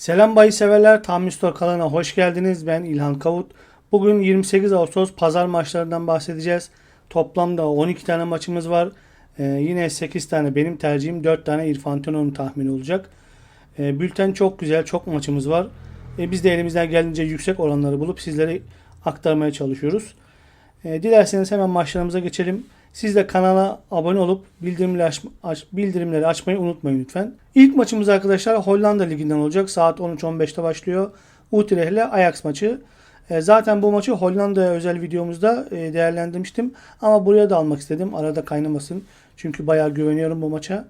Selam bayi severler, Tam Store kanalına hoş geldiniz. Ben İlhan Kavut. Bugün 28 Ağustos pazar maçlarından bahsedeceğiz. Toplamda 12 tane maçımız var. Ee, yine 8 tane benim tercihim, 4 tane İrfan Tönon'un tahmini olacak. Ee, bülten çok güzel, çok maçımız var. Ee, biz de elimizden geldiğince yüksek oranları bulup sizlere aktarmaya çalışıyoruz. Ee, dilerseniz hemen maçlarımıza geçelim. Siz de kanala abone olup bildirimleri, aç, aç- bildirimleri açmayı unutmayın lütfen. İlk maçımız arkadaşlar Hollanda Ligi'nden olacak. Saat 13.15'te başlıyor. Utrecht ile Ajax maçı. E, zaten bu maçı Hollanda'ya özel videomuzda e, değerlendirmiştim. Ama buraya da almak istedim. Arada kaynamasın. Çünkü bayağı güveniyorum bu maça.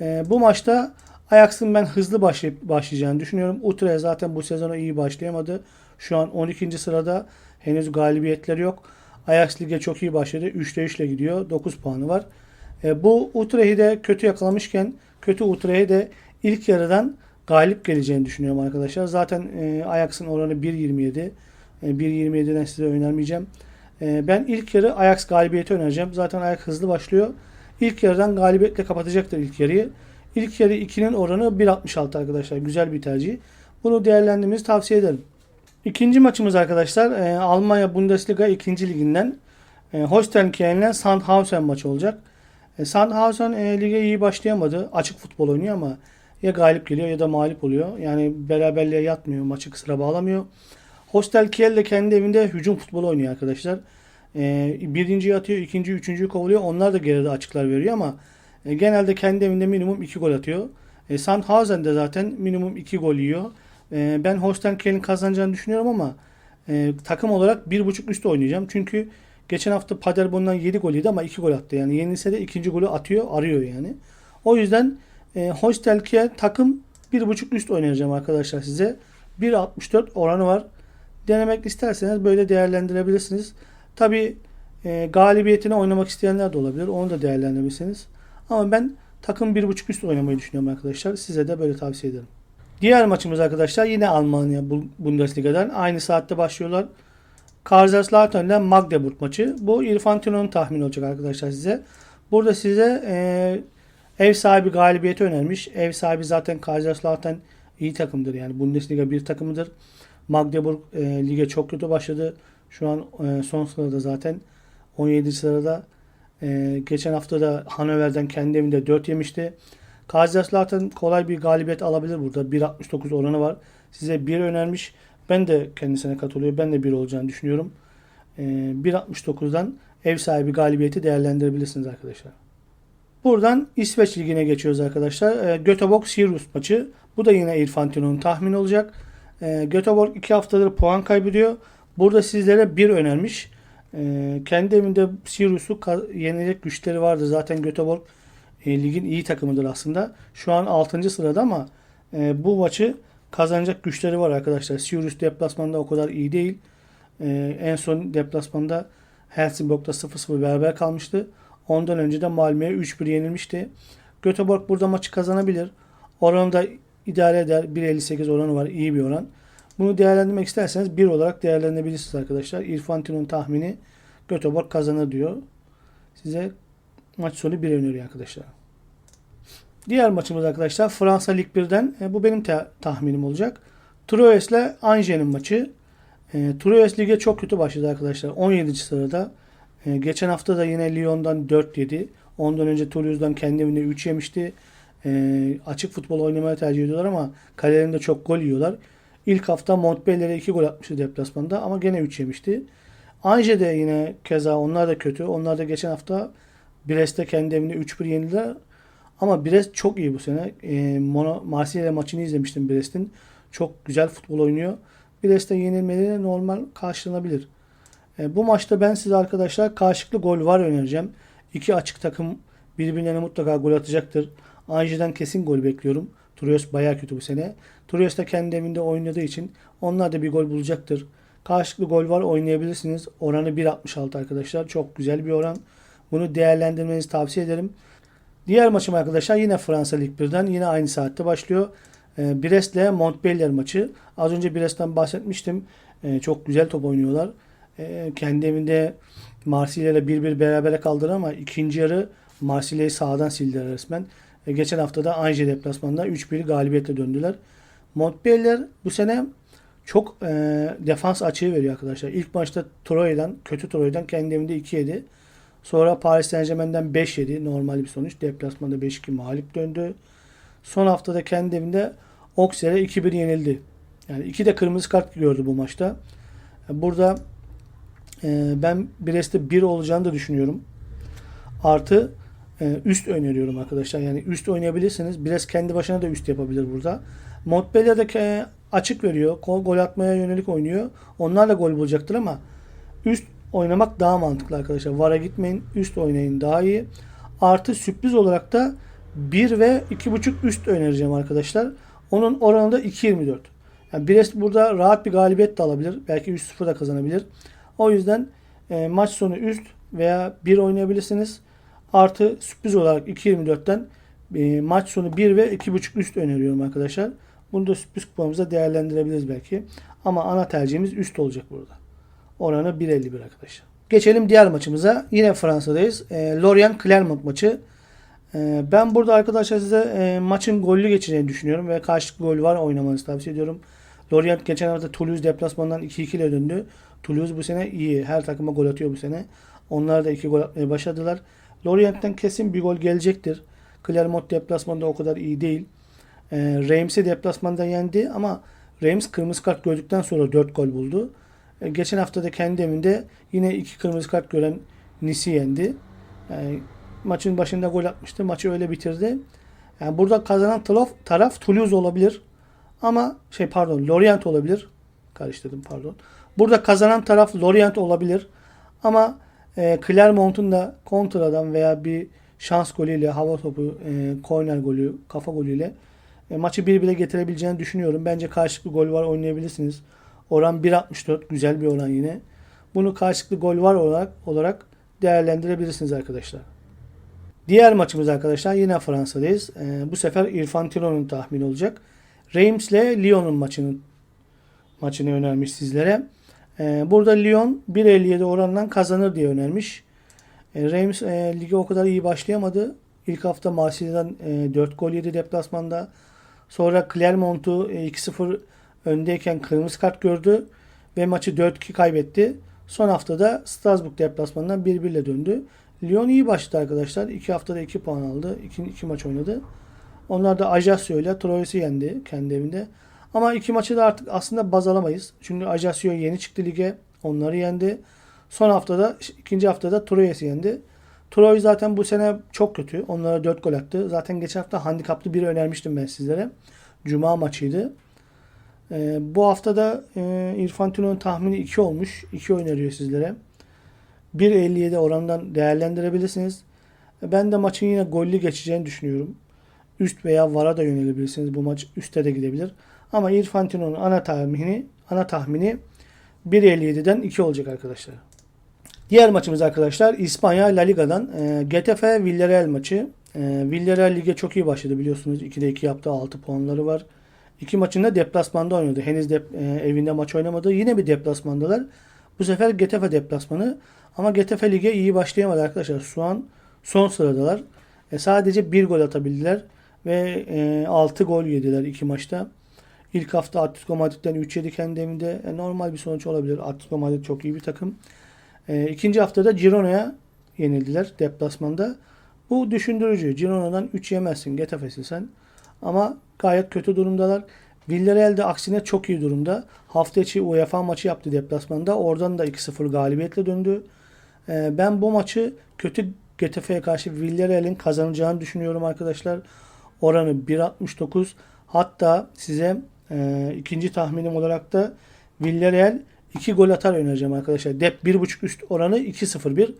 E, bu maçta Ajax'ın ben hızlı başlayıp başlayacağını düşünüyorum. Utrecht zaten bu sezona iyi başlayamadı. Şu an 12. sırada. Henüz galibiyetleri yok. Ajax lige çok iyi başladı. 3'te 3 ile gidiyor. 9 puanı var. E, bu Utrecht'i de kötü yakalamışken kötü Utrecht'e de ilk yarıdan galip geleceğini düşünüyorum arkadaşlar. Zaten e, Ajax'ın oranı 1.27. E, 1.27'den size önermeyeceğim. E, ben ilk yarı Ajax galibiyeti önereceğim. Zaten Ajax hızlı başlıyor. İlk yarıdan galibiyetle kapatacaktır ilk yarıyı. İlk yarı 2'nin oranı 1.66 arkadaşlar. Güzel bir tercih. Bunu değerlendirmenizi tavsiye ederim. İkinci maçımız arkadaşlar e, Almanya Bundesliga 2. liginden e, Holstein ile Sandhausen maçı olacak. E, Sandhausen e, lige iyi başlayamadı. Açık futbol oynuyor ama ya galip geliyor ya da mağlup oluyor. Yani beraberliğe yatmıyor. Maçı kısıra bağlamıyor. Hostel Kiel de kendi evinde hücum futbolu oynuyor arkadaşlar. E, birinciyi atıyor, ikinci, üçüncüyü kovalıyor. Onlar da geride açıklar veriyor ama e, genelde kendi evinde minimum 2 gol atıyor. E, Sandhausen de zaten minimum 2 gol yiyor. E, ben Holstein kazanacağını düşünüyorum ama e, takım olarak 1.5 üstü oynayacağım. Çünkü geçen hafta Paderborn'dan 7 gol yedi ama 2 gol attı. Yani yenilse de ikinci golü atıyor, arıyor yani. O yüzden e, Holstein takım 1.5 üst oynayacağım arkadaşlar size. 1.64 oranı var. Denemek isterseniz böyle değerlendirebilirsiniz. Tabi e, galibiyetine oynamak isteyenler de olabilir. Onu da değerlendirebilirsiniz. Ama ben takım 1.5 üst oynamayı düşünüyorum arkadaşlar. Size de böyle tavsiye ederim. Diğer maçımız arkadaşlar yine Almanya Bu- Bundesliga'dan. Aynı saatte başlıyorlar. Kaiserslautern ile Magdeburg maçı. Bu İrfan Tino'nun tahmini olacak arkadaşlar size. Burada size e, ev sahibi galibiyeti önermiş. Ev sahibi zaten Kaiserslautern iyi takımdır. Yani Bundesliga bir takımıdır. Magdeburg e, lige çok kötü başladı. Şu an e, son sırada zaten 17 sırada. E, geçen hafta da Hannover'den kendi evinde 4 yemişti. Kaiserslautern kolay bir galibiyet alabilir burada. 1.69 oranı var. Size 1 önermiş. Ben de kendisine katılıyorum. Ben de 1 olacağını düşünüyorum. E, 1.69'dan ev sahibi galibiyeti değerlendirebilirsiniz arkadaşlar. Buradan İsveç Ligi'ne geçiyoruz arkadaşlar. E, Göteborg Sirius maçı. Bu da yine İrfan Tino'nun tahmini olacak. E, Göteborg 2 haftadır puan kaybediyor. Burada sizlere bir önermiş. Kendi evinde Sirius'u yenecek güçleri vardı. Zaten Göteborg e, ligin iyi takımıdır aslında. Şu an 6. sırada ama e, bu maçı kazanacak güçleri var arkadaşlar. Sirius deplasmanda o kadar iyi değil. E, en son deplasmanda Helsingborg'da 0-0 beraber kalmıştı. Ondan önce de Malmö'ye 3-1 yenilmişti. Göteborg burada maçı kazanabilir. Oranı da idare eder. 1.58 oranı var. iyi bir oran. Bunu değerlendirmek isterseniz 1 olarak değerlendirebilirsiniz arkadaşlar. İrfan Tin'in tahmini Göteborg kazanır diyor. Size maç sonu 1 öneriyor arkadaşlar. Diğer maçımız arkadaşlar Fransa Lig 1'den. E, bu benim tahminim olacak. Troyes ile Angers maçı. E, Troyes lige çok kötü başladı arkadaşlar. 17. sırada. E, geçen hafta da yine Lyon'dan 4 yedi. Ondan önce Toulouse'dan kendi evinde 3 yemişti. E, açık futbol oynamaya tercih ediyorlar ama kalelerinde çok gol yiyorlar. İlk hafta Montpellier'e 2 gol atmıştı deplasmanda ama gene 3 yemişti. Angers de yine keza onlar da kötü. Onlar da geçen hafta Brest'te kendi evinde 3-1 yenildiler. Ama Brest çok iyi bu sene. E, Mono, Marsilya maçını izlemiştim Brest'in. Çok güzel futbol oynuyor. Brest'te yenilmeleri normal karşılanabilir. E, bu maçta ben size arkadaşlar karşılıklı gol var önereceğim. İki açık takım birbirlerine mutlaka gol atacaktır. Anji'den kesin gol bekliyorum. Turiyos bayağı kötü bu sene. Turiyos da kendi evinde oynadığı için onlar da bir gol bulacaktır. Karşılıklı gol var oynayabilirsiniz. Oranı 1.66 arkadaşlar. Çok güzel bir oran. Bunu değerlendirmenizi tavsiye ederim. Diğer maçım arkadaşlar yine Fransa Lig 1'den yine aynı saatte başlıyor. E, Brest ile Montpellier maçı. Az önce Brest'ten bahsetmiştim. E, çok güzel top oynuyorlar. E, kendi evinde Marsilya ile 1-1 berabere kaldılar ama ikinci yarı Marsilya'yı sağdan sildiler resmen. Geçen hafta da Angers deplasmanında 3-1 galibiyetle döndüler. Montpellier bu sene çok e, defans açığı veriyor arkadaşlar. İlk maçta Troy'dan, kötü Troy'dan kendi evinde 2 yedi. Sonra Paris Saint Germain'den 5 yedi. Normal bir sonuç. Deplasmanda 5-2 mağlup döndü. Son haftada kendi evinde Auxerre'e 2-1 yenildi. Yani iki de kırmızı kart gördü bu maçta. Burada e, ben Brest'te 1 olacağını da düşünüyorum. Artı e, üst öneriyorum arkadaşlar. Yani üst oynayabilirsiniz. Brest kendi başına da üst yapabilir burada. Montpellier de e, açık veriyor. Gol, gol atmaya yönelik oynuyor. Onlar da gol bulacaktır ama üst oynamak daha mantıklı arkadaşlar. Vara gitmeyin. Üst oynayın daha iyi. Artı sürpriz olarak da 1 ve 2.5 üst önereceğim arkadaşlar. Onun oranı da 2.24. Yani Brest burada rahat bir galibiyet de alabilir. Belki 3-0 da kazanabilir. O yüzden e, maç sonu üst veya 1 oynayabilirsiniz. Artı sürpriz olarak 2.24'ten e, maç sonu 1 ve 2.5 üst öneriyorum arkadaşlar. Bunu da sürpriz kupamıza değerlendirebiliriz belki. Ama ana tercihimiz üst olacak burada. Oranı 1.51 arkadaşlar. Geçelim diğer maçımıza. Yine Fransa'dayız. E, Lorient Clermont maçı. E, ben burada arkadaşlar size e, maçın gollü geçeceğini düşünüyorum ve karşılıklı gol var oynamanızı tavsiye ediyorum. Lorient geçen hafta Toulouse deplasmandan 2-2 ile döndü. Toulouse bu sene iyi. Her takıma gol atıyor bu sene. Onlar da 2 gol atmaya başladılar. Lorient'ten kesin bir gol gelecektir. Clermont deplasmanda o kadar iyi değil. E, Reims'i deplasmanda yendi ama Reims kırmızı kart gördükten sonra 4 gol buldu. E, geçen hafta da kendi evinde yine 2 kırmızı kart gören Nice'i yendi. Yani maçın başında gol atmıştı. Maçı öyle bitirdi. Yani burada kazanan taraf, taraf Toulouse olabilir. Ama şey pardon Lorient olabilir. Karıştırdım pardon. Burada kazanan taraf Lorient olabilir. Ama e, Clermont'un da kontradan veya bir şans golüyle, hava topu, e, corner golü, kafa golüyle e, maçı bir bile getirebileceğini düşünüyorum. Bence karşılıklı gol var oynayabilirsiniz. Oran 1.64 güzel bir oran yine. Bunu karşılıklı gol var olarak olarak değerlendirebilirsiniz arkadaşlar. Diğer maçımız arkadaşlar yine Fransa'dayız. E, bu sefer İrfan Tiro'nun tahmini olacak. Reims ile Lyon'un maçını maçını önermiş sizlere. E, burada Lyon 1.57 oranından kazanır diye önermiş. E, Reims e, lige o kadar iyi başlayamadı. İlk hafta Marsilya'dan e, 4 gol yedi deplasmanda. Sonra Clermont'u e, 2-0 öndeyken kırmızı kart gördü ve maçı 4-2 kaybetti. Son haftada Strasbourg deplasmanından 1-1 ile döndü. Lyon iyi başladı arkadaşlar. 2 haftada 2 puan aldı. 2, 2 maç oynadı. Onlar da Ajaccio ile Troyes'i yendi kendi evinde. Ama iki maçı da artık aslında baz alamayız. Çünkü Ajaccio yeni çıktı lige. Onları yendi. Son haftada, ikinci haftada Troyes'i yendi. Troy zaten bu sene çok kötü. Onlara 4 gol attı. Zaten geçen hafta handikaplı biri önermiştim ben sizlere. Cuma maçıydı. Ee, bu hafta da e, İrfan Tino'nun tahmini 2 olmuş. 2 öneriyor sizlere. 1.57 orandan değerlendirebilirsiniz. Ben de maçın yine gollü geçeceğini düşünüyorum. Üst veya vara da yönelebilirsiniz. Bu maç üste de gidebilir. Ama İrfan Tino'nun ana tahmini ana tahmini 1.57'den 2 olacak arkadaşlar. Diğer maçımız arkadaşlar İspanya La Liga'dan e, Getafe Villarreal maçı. E, Villarreal lige çok iyi başladı biliyorsunuz. 2'de 2 yaptı 6 puanları var. İki maçında deplasmanda oynadı. Henüz de, e, evinde maç oynamadı. Yine bir deplasmandalar. Bu sefer Getafe deplasmanı. Ama Getafe lige iyi başlayamadı arkadaşlar. Şu an son sıradalar. E, sadece bir gol atabildiler. Ve e, 6 gol yediler iki maçta. İlk hafta Atletico Madrid'den 3 yedi kendi evinde. E, normal bir sonuç olabilir. Atletico Madrid çok iyi bir takım. E, ikinci haftada Girona'ya yenildiler deplasmanda. Bu düşündürücü. Girona'dan 3 yemezsin. Getafe'sin sen. Ama gayet kötü durumdalar. Villarreal de aksine çok iyi durumda. Hafta içi UEFA maçı yaptı deplasmanda. Oradan da 2-0 galibiyetle döndü. Ee, ben bu maçı kötü Getafe'ye karşı Villarreal'in kazanacağını düşünüyorum arkadaşlar. Oranı 1.69. Hatta size e, ikinci tahminim olarak da Villarreal 2 gol atar önereceğim arkadaşlar. Dep 1.5 üst oranı 2.01.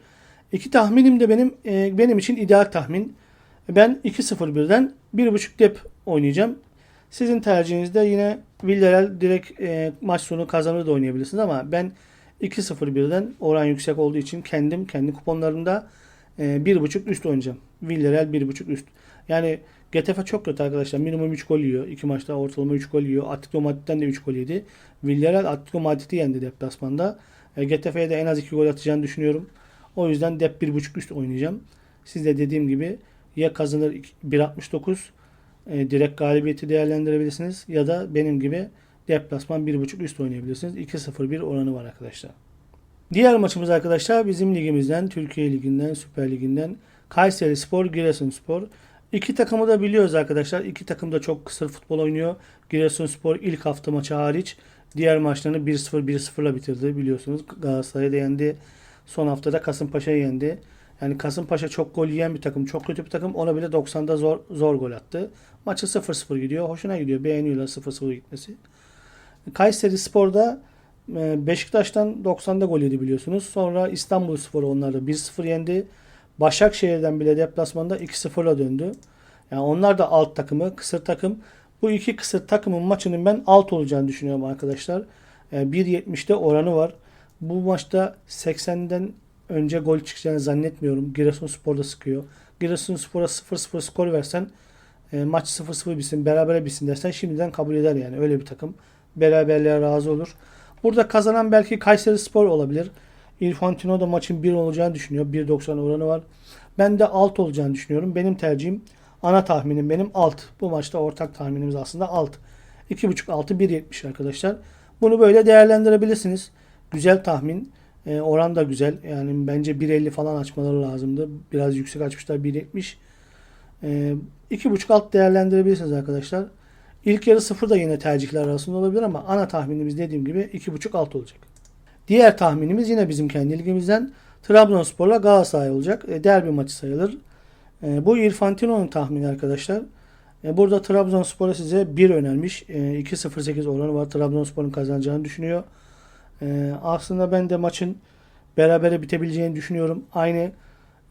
İki tahminim de benim e, benim için ideal tahmin. Ben 2-0-1'den 1.5 dep oynayacağım. Sizin tercihinizde yine Villarreal direkt e, maç sonu kazanır da oynayabilirsiniz ama ben 2-0-1'den oran yüksek olduğu için kendim kendi kuponlarımda e, 1.5 üst oynayacağım. Villarreal 1.5 üst. Yani Getafe çok kötü arkadaşlar. Minimum 3 gol yiyor. 2 maçta ortalama 3 gol yiyor. Atletico Madrid'den de 3 gol yedi. Villarreal Atletico Madrid'i yendi deplasmanda. E, Getafe'ye de en az 2 gol atacağını düşünüyorum. O yüzden dep 1.5 üst oynayacağım. Siz de dediğim gibi ya kazanır 1.69 e, direkt galibiyeti değerlendirebilirsiniz. Ya da benim gibi deplasman 1.5 üst oynayabilirsiniz. 2-0-1 oranı var arkadaşlar. Diğer maçımız arkadaşlar bizim ligimizden, Türkiye Ligi'nden, Süper Ligi'nden Kayseri Spor, Giresunspor. İki takımı da biliyoruz arkadaşlar. İki takım da çok kısır futbol oynuyor. Giresunspor ilk hafta maçı hariç diğer maçlarını 1-0 1-0'la bitirdi biliyorsunuz. Galatasaray'ı da yendi. Son haftada Kasımpaşa'yı yendi. Yani Kasımpaşa çok gol yiyen bir takım. Çok kötü bir takım. Ona bile 90'da zor zor gol attı. Maçı 0-0 gidiyor. Hoşuna gidiyor. Beğeniyorlar 0-0 gitmesi. Kayseri Spor'da e, Beşiktaş'tan 90'da gol yedi biliyorsunuz. Sonra İstanbul Spor'u onlar da 1-0 yendi. Başakşehir'den bile deplasmanda 2-0'la döndü. Yani onlar da alt takımı, kısır takım. Bu iki kısır takımın maçının ben alt olacağını düşünüyorum arkadaşlar. E, 1.70'de oranı var. Bu maçta 80'den önce gol çıkacağını zannetmiyorum. Giresunspor da sıkıyor. Giresunspor'a 0-0 skor versen e, maç 0-0 bitsin, berabere bitsin dersen şimdiden kabul eder yani. Öyle bir takım. Beraberliğe razı olur. Burada kazanan belki Kayseri Spor olabilir. Infantino da maçın 1 olacağını düşünüyor. 1.90 oranı var. Ben de alt olacağını düşünüyorum. Benim tercihim ana tahminim benim alt. Bu maçta ortak tahminimiz aslında alt. 2.5 altı 1.70 arkadaşlar. Bunu böyle değerlendirebilirsiniz. Güzel tahmin. E, oran da güzel. Yani bence 1.50 falan açmaları lazımdı. Biraz yüksek açmışlar 1.70. E, 2.5 alt değerlendirebilirsiniz arkadaşlar. İlk yarı sıfır da yine tercihler arasında olabilir ama ana tahminimiz dediğim gibi 2.5 alt olacak. Diğer tahminimiz yine bizim kendi ligimizden Trabzonspor'la Galatasaray olacak. E, derbi maçı sayılır. E, bu İrfantino'nun tahmini arkadaşlar. E, burada Trabzonspor'a size 1 önermiş. E, 2.08 oranı var. Trabzonspor'un kazanacağını düşünüyor. E, aslında ben de maçın berabere bitebileceğini düşünüyorum. Aynı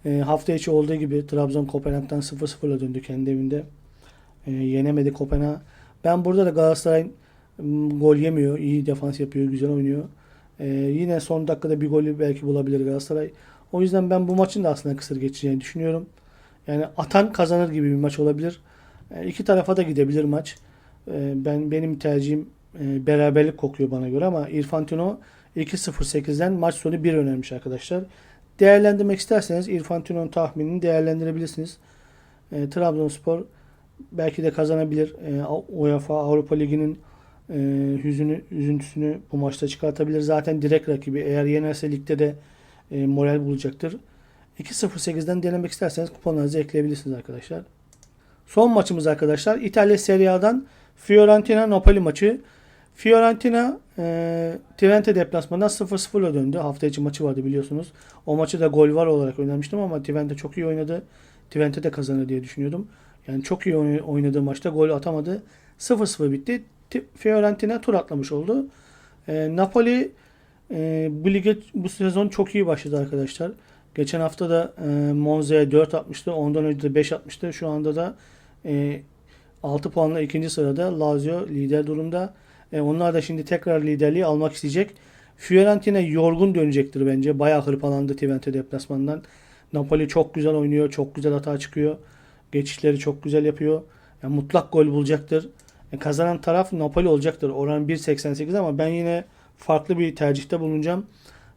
e, hafta içi olduğu gibi Trabzon Kopenhag'dan 0-0'la döndü kendi evinde. E, yenemedi Kopenhag. Ben burada da Galatasaray gol yemiyor. iyi defans yapıyor. Güzel oynuyor. E, yine son dakikada bir golü belki bulabilir Galatasaray. O yüzden ben bu maçın da aslında kısır geçeceğini düşünüyorum. Yani atan kazanır gibi bir maç olabilir. E, iki tarafa da gidebilir maç. E, ben benim tercihim e, beraberlik kokuyor bana göre ama İrfantino 2.08'den maç sonu 1 önermiş arkadaşlar. Değerlendirmek isterseniz İrfantino'nun tahminini değerlendirebilirsiniz. E, Trabzonspor belki de kazanabilir. E, UEFA Avrupa Ligi'nin e, hüzünü, üzüntüsünü bu maçta çıkartabilir. Zaten direkt rakibi. Eğer yenerse ligde de e, moral bulacaktır. 2.08'den denemek isterseniz kuponlarınızı ekleyebilirsiniz arkadaşlar. Son maçımız arkadaşlar İtalya Serie A'dan Fiorentina Napoli maçı. Fiorentina e, Twente deplasmanından 0-0'la döndü. Hafta içi maçı vardı biliyorsunuz. O maçı da gol var olarak önermiştim ama Twente çok iyi oynadı. Twente de kazanır diye düşünüyordum. Yani çok iyi oyn- oynadığı maçta gol atamadı. 0-0 bitti. Fiorentina tur atlamış oldu. E, Napoli e, bu lige bu sezon çok iyi başladı arkadaşlar. Geçen hafta da e, Monza'ya 4 atmıştı. Ondan önce de 5 atmıştı. Şu anda da e, 6 puanla ikinci sırada Lazio lider durumda. E, onlar da şimdi tekrar liderliği almak isteyecek. Fiorentina yorgun dönecektir bence. Bayağı hırpalandı Twente deplasmandan. Napoli çok güzel oynuyor. Çok güzel hata çıkıyor. Geçişleri çok güzel yapıyor. Yani mutlak gol bulacaktır. E, kazanan taraf Napoli olacaktır. Oran 1.88 ama ben yine farklı bir tercihte bulunacağım.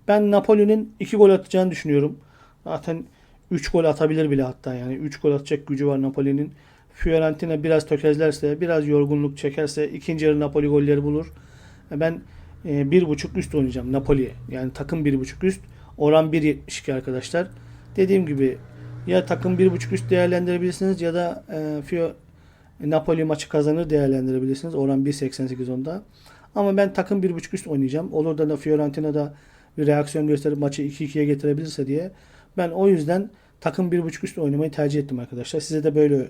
Ben Napoli'nin 2 gol atacağını düşünüyorum. Zaten 3 gol atabilir bile hatta yani 3 gol atacak gücü var Napoli'nin. Fiorentina biraz tökezlerse, biraz yorgunluk çekerse ikinci yarı Napoli golleri bulur. Ben e, 1.5 üst oynayacağım Napoli'ye. Yani takım 1.5 üst. Oran 1.72 arkadaşlar. Dediğim gibi ya takım 1.5 üst değerlendirebilirsiniz ya da e, Fio Napoli maçı kazanır değerlendirebilirsiniz. Oran 1.88 onda. Ama ben takım 1.5 üst oynayacağım. Olur da Fiorentina'da bir reaksiyon gösterip maçı 2-2'ye getirebilirse diye. Ben o yüzden takım 1.5 üst oynamayı tercih ettim arkadaşlar. Size de böyle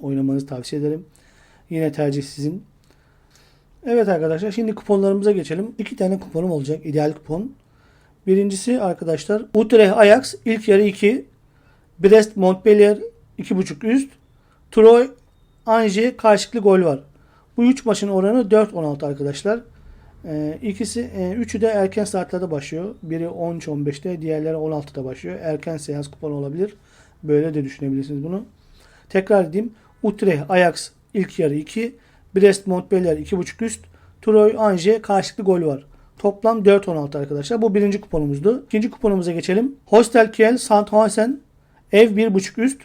oynamanızı tavsiye ederim. Yine tercih sizin. Evet arkadaşlar şimdi kuponlarımıza geçelim. İki tane kuponum olacak. ideal kupon. Birincisi arkadaşlar Utrecht Ajax ilk yarı 2. Brest Montpellier 2.5 üst. Troy Angers karşılıklı gol var. Bu 3 maçın oranı 4.16 arkadaşlar. Ee, ikisi, e, üçü de erken saatlerde başlıyor. Biri 13-15'te, diğerleri 16'da başlıyor. Erken seans kuponu olabilir. Böyle de düşünebilirsiniz bunu. Tekrar edeyim. Utrecht Ajax ilk yarı 2. Brest Montpellier 2.5 üst. Troy Angers karşılıklı gol var. Toplam 4.16 arkadaşlar. Bu birinci kuponumuzdu. İkinci kuponumuza geçelim. Hostel Kiel Sandhausen ev 1.5 üst.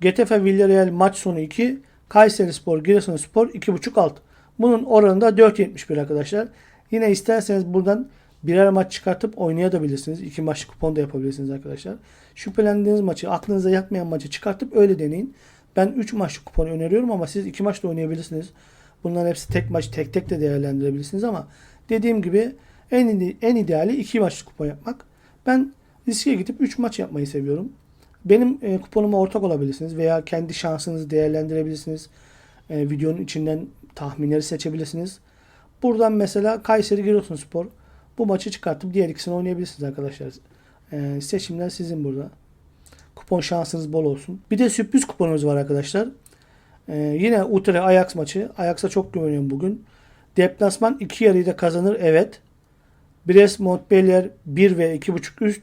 Getafe Villarreal maç sonu 2. Kayseri Spor, Giresunspor 2.5 alt. Bunun oranı da 4.71 arkadaşlar. Yine isterseniz buradan birer maç çıkartıp oynayabilirsiniz. İki maçlık kupon da yapabilirsiniz arkadaşlar. Şüphelendiğiniz maçı, aklınıza yatmayan maçı çıkartıp öyle deneyin. Ben 3 maçlık kupon öneriyorum ama siz 2 maçta oynayabilirsiniz. Bunların hepsi tek maç, tek tek de değerlendirebilirsiniz ama dediğim gibi en, en ideali 2 maçlık kupon yapmak. Ben riske gidip 3 maç yapmayı seviyorum. Benim e, kuponuma ortak olabilirsiniz veya kendi şansınızı değerlendirebilirsiniz. E, videonun içinden tahminleri seçebilirsiniz. Buradan mesela Kayseri Giresunspor bu maçı çıkartıp diğer ikisini oynayabilirsiniz arkadaşlar. E, seçimler sizin burada. Kupon şansınız bol olsun. Bir de sürpriz kuponumuz var arkadaşlar. E, yine Utrecht Ajax maçı. Ajax'a çok güveniyorum bugün. Deplasman 2 yarıyı da kazanır evet. Brest Montpellier 1 ve 2.5 üst.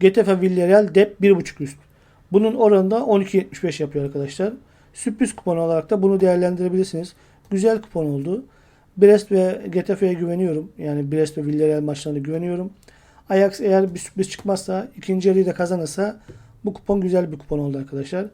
Getafe Villarreal dep 1.5 üst. Bunun oranı da 12.75 yapıyor arkadaşlar. Sürpriz kupon olarak da bunu değerlendirebilirsiniz. Güzel kupon oldu. Brest ve Getafe'ye güveniyorum. Yani Brest ve Villarreal maçlarına güveniyorum. Ajax eğer bir sürpriz çıkmazsa, ikinci yarıyı da kazanırsa bu kupon güzel bir kupon oldu arkadaşlar.